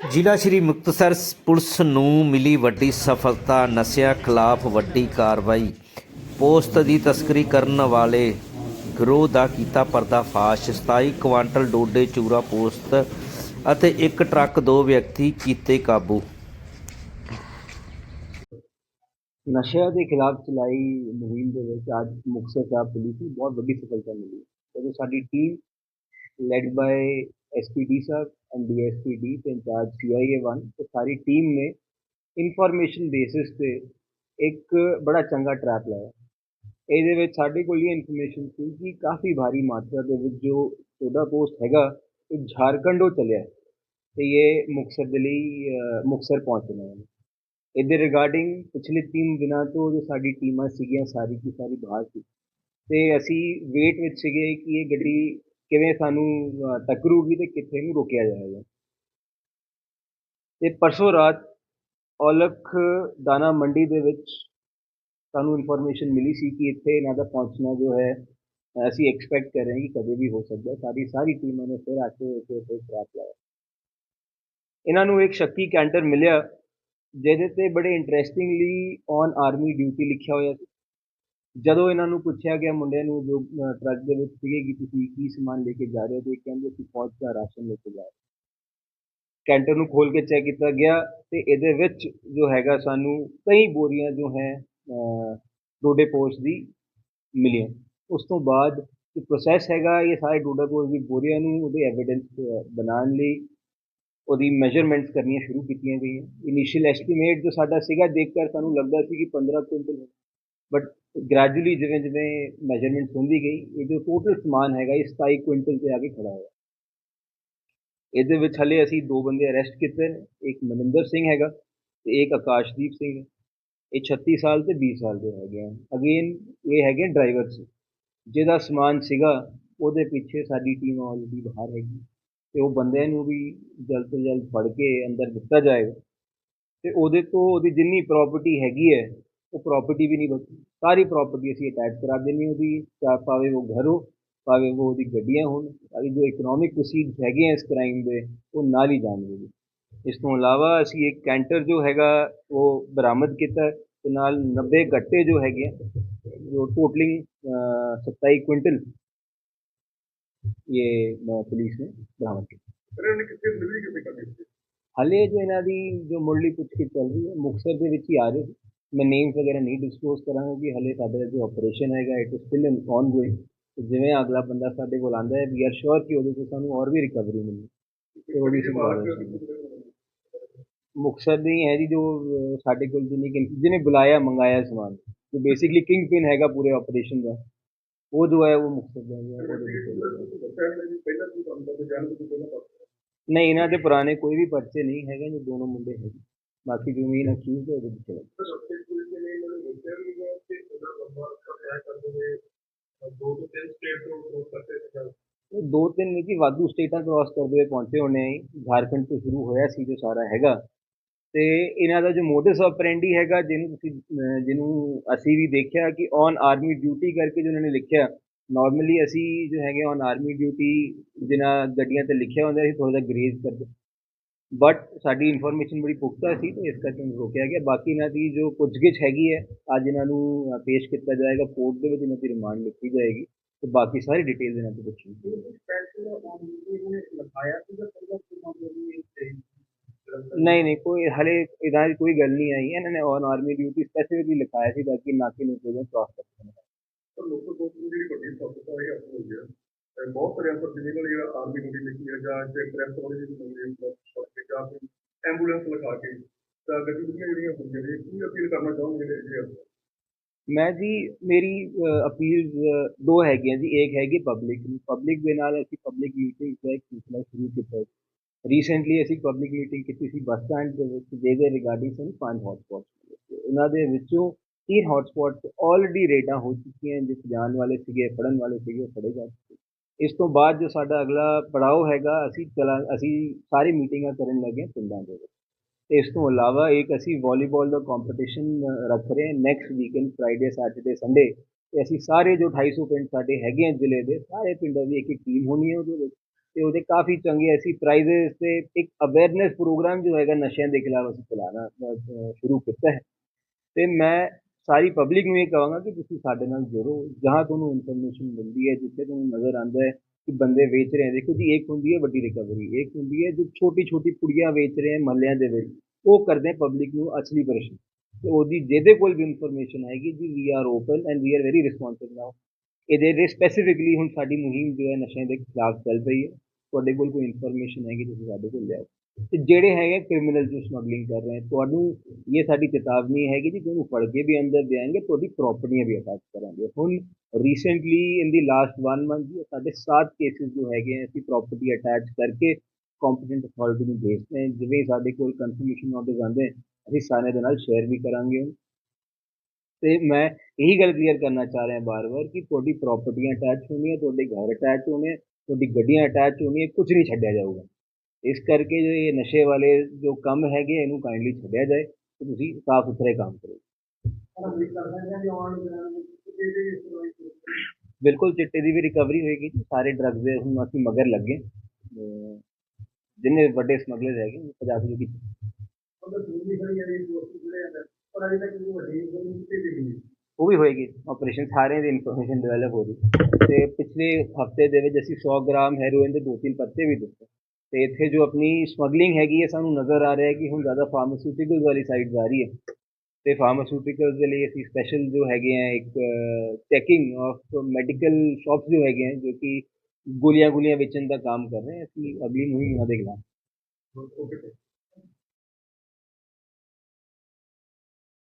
ਜ਼ਿਲ੍ਹਾ ਸ਼੍ਰੀ ਮੁਕਤਸਰ ਪੁਲਿਸ ਨੂੰ ਮਿਲੀ ਵੱਡੀ ਸਫਲਤਾ, ਨਸ਼ਿਆਂ ਖਿਲਾਫ ਵੱਡੀ ਕਾਰਵਾਈ। ਪੋਸਟ ਦੀ ਤਸਕਰੀ ਕਰਨ ਵਾਲੇ ਗਰੋਹ ਦਾ ਕੀਤਾ ਪਰਦਾਫਾਸ਼। 27 ਕੁਆਂਟਲ ਡੋਡੇ ਚੂਰਾ ਪੋਸਤ ਅਤੇ ਇੱਕ ਟਰੱਕ ਦੋ ਵਿਅਕਤੀ ਕੀਤੇ ਕਾਬੂ। ਨਸ਼ਿਆਂ ਦੇ ਖਿਲਾਫ ਚਲਾਈ ਮੁਹਿੰਮ ਦੇ ਵਿੱਚ ਅੱਜ ਮੁਕਤਸਰ ਸਾਹਿਬ ਪੁਲਿਸ ਨੂੰ ਬਹੁਤ ਵੱਡੀ ਸਫਲਤਾ ਮਿਲੀ। ਜਦੋਂ ਸਾਡੀ ਟੀਮ ਲੈਡ ਬਾਈ ਐਸਪੀਡੀ ਸਾਹਿਬ ਐਂਡ ਡੀਐਸਪੀ ਡੀ ਤੇ ਇੰਚਾਰਜ ਸੀਆਈਏ 1 ਤੇ ਸਾਰੀ ਟੀਮ ਨੇ ਇਨਫੋਰਮੇਸ਼ਨ ਬੇਸਿਸ ਤੇ ਇੱਕ ਬੜਾ ਚੰਗਾ ਟਰੈਪ ਲਾਇਆ। ਇਹਦੇ ਵਿੱਚ ਸਾਡੇ ਕੋਲ ਇਹ ਇਨਫੋਰਮੇਸ਼ਨ ਸੀ ਕਿ ਕਾਫੀ ਭਾਰੀ ਮਾਤਰਾ ਦੇ ਵਿੱਚ ਜੋ ਸੋਡਾ ਪੋਸਟ ਹੈਗਾ ਇਹ ਝਾਰਖੰਡੋਂ ਚੱਲਿਆ ਹੈ ਤੇ ਇਹ ਮੁਕਤਸਰ ਦੇ ਲਈ ਅ, ਮੁਕਤਸਰ ਪਹੁੰਚਣਾ ਹੈ ਇਹਦੇ ਰਿਗਾਰਡਿੰਗ ਪਿਛਲੇ 3 ਦਿਨਾਂ ਤੋਂ ਜੋ ਸਾਡੀ ਟੀਮਾਂ ਸੀਗੀਆਂ ਸਾਰੀ ਦੀ ਸਾਰੀ ਬਾਹਰ ਸੀ। ਤੇ ਅਸੀਂ ਵੇਟ ਵਿੱਚ ਸੀਗੇ ਕਿ ਇਹ ਗੱਡੀ ਕਿਵੇਂ ਸਾਨੂੰ ਟੱਕਰੂਗੀ ਤੇ ਕਿੱਥੇ ਨੂੰ ਰੋਕਿਆ ਜਾਏਗਾ। ਤੇ ਪਰਸੋਂ ਰਾਤ ਔਲਖ ਦਾਣਾ ਮੰਡੀ ਦੇ ਵਿੱਚ ਸਾਨੂੰ ਇਨਫੋਰਮੇਸ਼ਨ ਮਿਲੀ ਸੀ ਕਿ ਇੱਥੇ ਇਹਨਾਂ ਦਾ ਪਹੁੰਚਣਾ ਜੋ ਹੈ, ਅਸੀਂ ਐਕਸਪੈਕਟ ਕਰ ਰਹੇ ਹਾਂ ਕਿ ਕਦੇ ਵੀ ਹੋ ਸਕਦਾ ਸਾਡੀ ਸਾਰੀ ਟੀਮਾਂ ਨੇ ਫਿਰ ਆ ਕੇ ਇੱਥੇ ਉੱਤੇ ਟਰੈਪ ਲਾਇਆ। ਇਹਨਾਂ ਨੂੰ ਇੱਕ ਸ਼ੱਕੀ ਕੈਂਟਰ ਮਿਲਿਆ, ਜਿਹਦੇ ਤੇ ਬੜੇ ਇੰਟਰਸਟਿੰਗਲੀ ਔਨ ਆਰਮੀ ਡਿਊਟੀ ਲਿਖਿਆ ਹੋਇਆ ਸੀ। ਜਦੋਂ ਇਹਨਾਂ ਨੂੰ ਪੁੱਛਿਆ ਗਿਆ ਮੁੰਡਿਆਂ ਨੂੰ ਜੋ ਟਰੱਕ ਦੇ ਵਿੱਚ ਸੀਗੇ ਕਿ ਤੁਸੀਂ ਕੀ ਸਮਾਨ ਲੈ ਕੇ ਜਾ ਰਹੇ ਹੋ, ਤੇ ਇਹ ਕਹਿੰਦੇ ਅਸੀਂ ਫੌਜ ਦਾ ਰਾਸ਼ਨ ਲੈ ਕੇ ਜਾ ਰਹੇ ਹਾਂ। ਕੈਂਟਰ ਨੂੰ ਖੋਲ ਕੇ ਚੈੱਕ ਕੀਤਾ ਗਿਆ ਤੇ ਇਹਦੇ ਵਿੱਚ ਜੋ ਹੈਗਾ ਸਾਨੂੰ ਕਈ ਬੋਰੀਆਂ ਜੋ ਹੈ ਡੋਡੇ ਪੋਸਟ ਦੀ ਮਿਲੀਆਂ ਉਸ ਤੋਂ ਬਾਅਦ ਜੋ ਪ੍ਰੋਸੈਸ ਹੈਗਾ, ਇਹ ਸਾਰੇ ਡੋਡਾ ਪੋਸਟ ਦੀ ਬੋਰੀਆਂ ਨੂੰ ਉਹਦੇ ਐਵੀਡੈਂਸ ਬਣਾਉਣ ਲਈ ਉਹਦੀ ਮੈਜ਼ਰਮੈਂਟਸ ਕਰਨੀਆਂ ਸ਼ੁਰੂ ਕੀਤੀਆਂ ਗਈਆਂ ਇਨੀਸ਼ੀਅਲ ਐਸਟੀਮੇਟ ਜੋ ਸਾਡਾ ਸੀਗਾ ਦੇਖ ਕਰ ਸਾਨੂੰ ਲੱਗਦਾ ਸੀ ਕਿ 15 ਕੁਇੰਟਲ ਬਟ ਗ੍ਰੈਜੂਅਲੀ ਜਿਵੇਂ ਜਿਵੇਂ ਮੈਜ਼ਰਮੈਂਟਸ ਹੁੰਦੀ ਗਈ ਇਹ ਜੋ ਟੋਟਲ ਸਮਾਨ ਹੈਗਾ ਇਹ 27 ਕੁਇੰਟਲ ਤੇ ਆ ਕੇ ਖੜਾ ਹੋਇਆ। ਇਹਦੇ ਵਿੱਚ ਹਲੇ ਅਸੀਂ ਦੋ ਬੰਦੇ ਅਰੈਸਟ ਕੀਤੇ ਨੇ, ਇੱਕ ਮਨਿੰਦਰ ਸਿੰਘ ਹੈਗਾ ਤੇ ਇੱਕ ਆਕਾਸ਼ਦੀਪ ਸਿੰਘ ਇਹ 36 ਸਾਲ ਤੇ 20 ਸਾਲ ਦੇ ਹੈਗੇ ਆ ਅਗੇਨ ਇਹ ਹੈਗੇ ਡਰਾਈਵਰ ਸੀ ਜਿਹਦਾ ਸਮਾਨ ਸੀਗਾ, ਉਹਦੇ ਪਿੱਛੇ ਸਾਡੀ ਟੀਮ ਆਲਰੇਡੀ ਬਾਹਰ ਹੈਗੀ। ਤੇ ਉਹ ਬੰਦਿਆਂ ਨੂੰ ਵੀ ਜਲਦ ਤੋਂ ਜਲਦ ਫੜ ਕੇ ਅੰਦਰ ਦਿੱਤਾ ਜਾਏਗਾ ਤੇ ਉਹਦੇ ਤੋਂ ਉਹਦੀ ਜਿੰਨੀ ਪ੍ਰਾਪਰਟੀ ਹੈਗੀ ਹੈ ਉਹ ਪ੍ਰਾਪਰਟੀ ਵੀ ਨਹੀਂ ਬਚੀ ਸਾਰੀ ਪ੍ਰਾਪਰਟੀ ਅਸੀਂ ਅਟੈਚ ਕਰਾ ਦੇਣੀ ਉਹਦੀ। ਚਾ ਭਾਵੇਂ ਉਹ ਘਰ ਹੋ ਭਾਵੇਂ ਉਹ ਉਹਦੀ ਗੱਡੀਆਂ ਹੋਣ ਸਾਰੀ ਜੋ ਇਕਨੋਮਿਕ ਪ੍ਰੋਸੀਡ ਹੈਗੇ ਆ ਇਸ ਕ੍ਰਾਈਮ ਦੇ ਉਹ ਨਾਲ ਹੀ ਜਾਣਗੇ ਜੀ। ਇਸ ਤੋਂ ਇਲਾਵਾ ਅਸੀਂ ਇੱਕ ਕੈਂਟਰ ਜੋ ਹੈਗਾ ਉਹ ਬਰਾਮਦ ਕੀਤਾ ਤੇ ਨਾਲ 90 ਗੱਟੇ ਜੋ ਹੈਗੇ ਜੋ ਟੋਟਲਿੰਗ 27 ਕੁਇੰਟਲ ਇਹ ਪੁਲਿਸ ਨੇ ਬਰਾਮਦ ਕੀਤਾ। ਹਾਲੇ ਜੋ ਇਹਨਾਂ ਦੀ ਜੋ ਮੁੱਢਲੀ ਪੁੱਛਗਿੱਛ ਚੱਲ ਰਹੀ ਹੈ ਮੁਕਤਸਰ ਦੇ ਵਿੱਚ ਹੀ ਆ ਰਹੇ ਮੈਂ ਨੇਮਸ ਵਗੈਰਾ ਨਹੀਂ ਡਿਸਕਲੋਜ਼ ਕਰਾਂਗਾ ਕਿ ਹਾਲੇ ਸਾਡਾ ਜੋ ਆਪਰੇਸ਼ਨ ਹੈਗਾ it is still in on going ਜਿਵੇਂ ਅਗਲਾ ਬੰਦਾ ਸਾਡੇ ਕੋਲ ਆਂਦਾ ਹੈ ਵੀ ਆਰ ਸ਼ੋਰ ਕਿ ਉਹਦੇ ਤੋਂ ਸਾਨੂੰ ਹੋਰ ਵੀ ਰਿਕਵਰੀ ਮਿਲੀ ਤੇ ਉਹਦੀ ਸੰਭਾਲ ਹੈ। ਮੁਕਤਸਰ ਹੈ ਜੀ ਜੋ ਸਾਡੇ ਕੋਲ ਜਿਹਨੇ ਜਿਹਨੇ ਬੁਲਾਇਆ, ਮੰਗਾਇਆ ਸਮਾਨ ਜੋ ਬੇਸਿਕਲੀ ਕਿੰਗ ਪਿਨ ਹੈਗਾ ਪੂਰੇ ਆਪਰੇਸ਼ਨ ਦਾ। ਉਹ ਜੋ ਹੈ, ਉਹ ਮੁਕਤਸਰ ਦਾ ਹੈ ਨਹੀਂ ਇਹਨਾਂ ਦੇ ਪੁਰਾਣੇ ਕੋਈ ਵੀ ਪਰਚੇ ਨਹੀਂ ਹੈਗੇ, ਜੋ ਦੋਨੋਂ ਮੁੰਡੇ ਹੈਗੇ। ਬਾਕੀ ਜੋ ਮੇਨ ਅਕਿਊਜ਼ ਉਹਦੇ ਵਿੱਚ ਲੰਬਾ ਕਰਦਾ ਕਰਦੇ ਦੋ ਤੋਂ ਤਿੰਨ ਸਟੇਟ ਤੋਂ ਕ੍ਰੋਸ ਕਰਦੇ ਨੇ ਇਹ ਦੋ ਤਿੰਨ ਨਹੀਂ ਕਿ ਵਾਧੂ ਸਟੇਟਾਂ ਕ੍ਰਾਸ ਕਰਦੇ ਹੋਏ ਪਹੁੰਚੇ ਹੋਣੇ। ਝਾਰਖੰਡ ਤੋਂ ਸ਼ੁਰੂ ਹੋਇਆ ਸੀ ਜੋ ਸਾਰਾ ਹੈਗਾ। ਤੇ ਇਹਨਾਂ ਦਾ ਜੋ ਮੋਡਸ ਆਪਰੈਂਡੀ ਹੈਗਾ, ਜਿਹਨੂੰ ਤੁਸੀਂ ਜਿਹਨੂੰ ਅਸੀਂ ਵੀ ਦੇਖਿਆ ਕਿ ਔਨ ਆਰਮੀ ਡਿਊਟੀ ਕਰਕੇ ਜੋ ਉਹਨਾਂ ਨੇ ਲਿਖਿਆ ਨਾਰਮਲੀ ਅਸੀਂ ਜੋ ਹੈਗੇ ਔਨ ਆਰਮੀ ਡਿਊਟੀ ਜਿਨ੍ਹਾਂ ਗੱਡੀਆਂ ਤੇ ਲਿਖਿਆ ਹੁੰਦਾ ਸੀ ਥੋੜਾ ਜਿਹਾ ਗਰੇਜ ਕਰਦੇ ਬਟ ਸਾਡੀ ਇਨਫੋਰਮੇਸ਼ਨ ਬੜੀ ਪੁਖਤਾ ਸੀ ਤੇ ਇਸ ਕਰਕੇ ਉਹਨੂੰ ਰੋਕਿਆ ਗਿਆ। ਬਾਕੀ ਇਹਨਾਂ ਦੀ ਜੋ ਪੁੱਛਗਿੱਛ ਹੈਗੀ ਹੈ ਅੱਜ ਇਹਨਾਂ ਨੂੰ ਪੇਸ਼ ਕੀਤਾ ਜਾਏਗਾ ਕੋਰਟ ਦੇ ਵਿੱਚ ਇਹਨਾਂ ਦੀ ਰਿਮਾਂਡ ਲਿਖੀ ਜਾਏਗੀ ਤੇ ਬਾਕੀ ਸਾਰੀ ਡਿਟੇਲ ਇਹਨਾਂ ਤੋਂ ਪੁੱਛੀ ਇਹਨੇ ਨਹੀਂ ਨਹੀਂ ਕੋਈ ਹਲੇ ਇਦਾਂ ਦੀ ਕੋਈ ਗੱਲ ਨਹੀਂ ਆਈ। ਇਹਨਾਂ ਨੇ ਔਨ ਆਰਮੀ ਡਿਊਟੀ ਸਪੈਸੀਫਿਕਲੀ ਲਿਖਾਇਆ ਸੀ ਤਾਂ ਕਿ ਨਾਕੇ ਨੂੰ ਕੋਈ ਕ੍ਰਾਸ ਕਰ ਸਕਣ ਪਰ ਲੋਕਾਂ ਕੋਲ ਜਿਹੜੀ ਵੱਡੀ ਹਾਸਲ ਹੋਈ ਹੈ ਤੇ ਬਹੁਤ ਸਾਰੇ ਅਫਸਰ ਜਿਨ੍ਹਾਂ ਨੇ ਜਿਹੜਾ ਆਰਮੀ ਡਿਊਟੀ ਲਿਖੀ ਹੈ ਜਾਂ ਜੇ ਪ੍ਰੈਸ ਵਾਲੇ ਦੀ ਮੰਗੇ ਛੋੜ ਕੇ ਜਾਂ ਫਿਰ ਐਂਬੂਲੈਂਸ ਲਗਾ ਕੇ ਤਾਂ ਗਤੀਵਿਧੀਆਂ ਜਿਹੜੀਆਂ ਹੁੰਦੀਆਂ ਨੇ ਕੀ ਅਪੀਲ ਕਰਨਾ ਚਾਹੁੰਦੇ ਜਿਹੜੇ ਜਿਹੜੇ ਅਫਸਰ ਮੈਂ ਜੀ ਮੇਰੀ ਅਪੀਲ ਦੋ ਹੈਗੀਆਂ ਜੀ ਇੱਕ ਹੈਗੀ ਪਬਲਿਕ ਨੂੰ ਪਬਲਿਕ ਦੇ ਨਾਲ ਅਸੀਂ ਪਬਲਿਕ ਮੀਟਿੰਗ ਦਾ ਇੱਕ ਸਿਲਸਿਲਾ ਸ਼ੁਰੂ ਕੀਤਾ ਰੀਸੈਂਟਲੀ ਅਸੀਂ ਪਬਲਿਕ ਮੀਟਿੰਗ ਕੀਤੀ ਸੀ ਬੱਸ ਸਟੈਂਡ ਦੇ ਵਿੱਚ ਜਿਹਦੇ ਰਿਗਾਰਡਿੰਗ ਸਾਨੂੰ ਪੰਜ ਹੌਟਸਪੌਟ ਉਹਨਾਂ ਦੇ ਵਿੱਚੋਂ ਤਿੰਨ ਹੌਟਸਪੌਟ ਆਲਰੇਡੀ ਰੇਡਾਂ ਹੋ ਚੁੱਕੀਆਂ ਜਿਸ ਜਾਣ ਵਾਲੇ ਸੀਗੇ ਫੜਨ ਵਾਲੇ ਸੀਗੇ ਉਹ ਫੜੇ ਜਾ ਚੁੱਕੇ ਇਸ ਤੋਂ ਬਾਅਦ ਜੋ ਸਾਡਾ ਅਗਲਾ ਪੜਾਅ ਹੈਗਾ, ਅਸੀਂ ਚਲਾ, ਅਸੀਂ ਸਾਰੀ ਮੀਟਿੰਗਾਂ ਕਰਨ ਲੱਗੇ ਹਾਂ ਪਿੰਡਾਂ ਦੇ ਵਿੱਚ। ਤੇ ਇਸ ਤੋਂ ਇਲਾਵਾ ਇੱਕ ਅਸੀਂ ਵਾਲੀਬਾਲ ਦਾ ਕੰਪੀਟੀਸ਼ਨ ਰੱਖ ਰਹੇ ਹਾਂ next weekend Friday Saturday Sunday ਤੇ ਅਸੀਂ ਸਾਰੇ ਜੋ 250 ਪਿੰਡ ਸਾਡੇ ਹੈਗੇ ਆ ਜ਼ਿਲ੍ਹੇ ਦੇ, ਸਾਰੇ ਪਿੰਡਾਂ ਦੀ ਇੱਕ ਇੱਕ ਟੀਮ ਹੋਣੀ ਹੈ ਉਹਦੇ ਵਿੱਚ। ਤੇ ਉਹਦੇ ਕਾਫੀ ਚੰਗੇ ਅਸੀਂ ਪ੍ਰਾਈਜ਼es ਤੇ ਇੱਕ ਅਵੇਅਰਨੈਸ ਪ੍ਰੋਗਰਾਮ ਜੋ ਹੈਗਾ ਨਸ਼ਿਆਂ ਦੇ ਖਿਲਾਫ ਅਸੀਂ ਚਲਾਉਣਾ ਸ਼ੁਰੂ ਕੀਤਾ ਹੈ। ਤੇ ਮੈਂ ਸਾਰੀ ਪਬਲਿਕ ਨੂੰ ਇਹ ਕਹਾਂਗਾ ਕਿ ਤੁਸੀਂ ਸਾਡੇ ਨਾਲ ਜੁੜੋ। ਜਹਾਂ ਤੁਹਾਨੂੰ ਇਨਫੋਰਮੇਸ਼ਨ ਮਿਲਦੀ ਹੈ, ਜਿੱਥੇ ਤੁਹਾਨੂੰ ਨਜ਼ਰ ਆਉਂਦਾ ਹੈ ਕਿ ਬੰਦੇ ਵੇਚ ਰਹੇ ਦੇਖੋ ਜੀ, ਇੱਕ ਹੁੰਦੀ ਹੈ ਵੱਡੀ ਰਿਕਵਰੀ ਇੱਕ ਹੁੰਦੀ ਹੈ ਜੋ ਛੋਟੀ ਛੋਟੀ ਪੁੜੀਆਂ ਵੇਚ ਰਹੇ ਹੈ ਮਹੱਲਿਆਂ ਦੇ ਵਿੱਚ। ਉਹ ਕਰਦੇ ਪਬਲਿਕ ਨੂੰ ਅਸਲੀ ਪਰੇਸ਼ਾਨ। ਤੇ ਉਹਦੀ ਜਿਹਦੇ ਕੋਲ ਵੀ ਇਨਫੋਰਮੇਸ਼ਨ ਹੈਗੀ ਜੀ we are open and we are very responsive now ਇਹਦੇ ਦੇ ਸਪੈਸੀਫਿਕਲੀ ਹੁਣ ਸਾਡੀ ਮੁਹਿੰਮ ਜੋ ਹੈ ਨਸ਼ਿਆਂ ਦੇ ਖਿਲਾਫ ਚੱਲ ਰਹੀ ਹੈ। ਤੁਹਾਡੇ ਕੋਲ ਕੋਈ ਇਨਫੋਰਮੇਸ਼ਨ ਹੈਗੀ, ਤੁਸੀਂ ਸਾਡੇ ਕੋਲ ਲਿਆਓ। ਤੇ ਜਿਹੜੇ ਹੈਗੇ ਕ੍ਰਿਮੀਨਲ ਜੋ ਸਮਗਲਿੰਗ ਕਰ ਰਹੇ ਹੈ ਤੁਹਾਨੂੰ ਇਹ ਸਾਡੀ ਚੇਤਾਵਨੀ ਹੈਗੀ ਜੀ ਤੁਹਾਨੂੰ ਫੜ ਕੇ ਵੀ ਅੰਦਰ ਦੇਾਂਗੇ ਤੁਹਾਡੀ ਪ੍ਰਾਪਰਟੀਆਂ ਵੀ ਅਟੈਚ ਕਰਾਂਗੇ। ਹੁਣ recently in the last 1 month ਜੀ ਸਾਡੇ 7 ਕੇਸਿਸ ਜੋ ਹੈਗੇ ਹੈ ਅਸੀਂ ਪ੍ਰਾਪਰਟੀ ਅਟੈਚ ਕਰਕੇ ਕੰਪੀਟੈਂਟ ਅਥਾਰਟੀ ਨੂੰ ਭੇਜਦੇ ਹਾਂ ਜਿਵੇਂ ਸਾਡੇ ਕੋਲ ਕਨਫਰਮੇਸ਼ਨ ਆਉਂਦੇ ਹੈ, ਅਸੀਂ ਸਾਰਿਆਂ ਦੇ ਨਾਲ ਸ਼ੇਅਰ ਵੀ ਕਰਾਂਗੇ। ਤੇ ਮੈਂ ਇਹੀ ਗੱਲ ਕਲੀਅਰ ਕਰਨਾ ਚਾਹ ਰਿਹਾ ਬਾਰ-ਬਾਰ ਕਿ ਤੁਹਾਡੀ ਪ੍ਰਾਪਰਟੀਆਂ ਅਟੈਚ ਹੋਣੀਆਂ ਤੁਹਾਡੇ ਘਰ ਅਟੈਚ ਹੋਣੇ ਤੁਹਾਡੀ ਗੱਡੀਆਂ ਅਟੈਚ ਹੋਣੀਆਂ ਕੁਝ ਨਹੀਂ ਛੱਡਿਆ ਜਾਊਗਾ। ਇਸ ਕਰਕੇ ਜੋ ਇਹ ਨਸ਼ੇ ਵਾਲੇ ਜੋ ਕੰਮ ਹੈਗੇ ਇਹਨੂੰ ਕਾਈਂਡਲੀ ਛੱਡਿਆ ਜਾਏ ਤੇ ਤੁਸੀਂ ਸਾਫ਼ ਸੁਥਰੇ ਕੰਮ ਕਰੋ। ਬਿਲਕੁਲ, ਚਿੱਟੇ ਦੀ ਵੀ ਰਿਕਵਰੀ ਹੋਏਗੀ ਸਾਰੇ ਡਰੱਗਸ ਦੇ ਹੁਣ ਅਸੀਂ ਮਗਰ ਲੱਗੇ ਜਿੰਨੇ ਵੱਡੇ ਸਮਗਲਰ ਹੈਗੇ, ਉਹ ਪੰਜਾਬ ਦੇ ਵਿੱਚ ਉਹ ਵੀ ਹੋਏਗੀ। ਆਪਰੇਸ਼ਨ ਸਾਰਿਆਂ ਦੀ ਇਨਫੋਰਮੇਸ਼ਨ ਡਿਵੈਲਪ ਹੋ ਰਹੀ। ਤੇ ਪਿਛਲੇ ਹਫ਼ਤੇ ਦੇ ਵਿੱਚ ਅਸੀਂ 100 ਗ੍ਰਾਮ ਹੈਰੋਇਨ ਦੇ ਦੋ ਤਿੰਨ ਪੱਤੇ ਵੀ ਦਿੱਤੇ। ਤੇ ਇੱਥੇ ਜੋ ਆਪਣੀ ਸਮਗਲਿੰਗ ਹੈਗੀ ਹੈ, ਸਾਨੂੰ ਨਜ਼ਰ ਆ ਰਿਹਾ ਹੈ ਕਿ ਹੁਣ ਜ਼ਿਆਦਾ ਫਾਰਮਾਸਿਊਟੀਕਲਸ ਵਾਲੀ ਸਾਈਡ ਜਾ ਰਹੀ ਹੈ। ਤੇ ਫਾਰਮਾਸਿਊਟੀਕਲਸ ਦੇ ਲਈ ਅਸੀਂ ਸਪੈਸ਼ਲ ਜੋ ਹੈਗੇ ਆ, ਇੱਕ ਚੈਕਿੰਗ ਆਫ ਮੈਡੀਕਲ ਸ਼ਾਪਸ ਜੋ ਹੈਗੇ ਆ, ਜੋ ਕਿ ਗੋਲੀਆਂ ਗੋਲੀਆਂ ਵੇਚਣ ਦਾ ਕੰਮ ਕਰ ਰਹੇ ਅਸੀਂ ਅਗਲੀ ਮੁਹਿੰਮ ਉਹਨਾਂ ਦੇ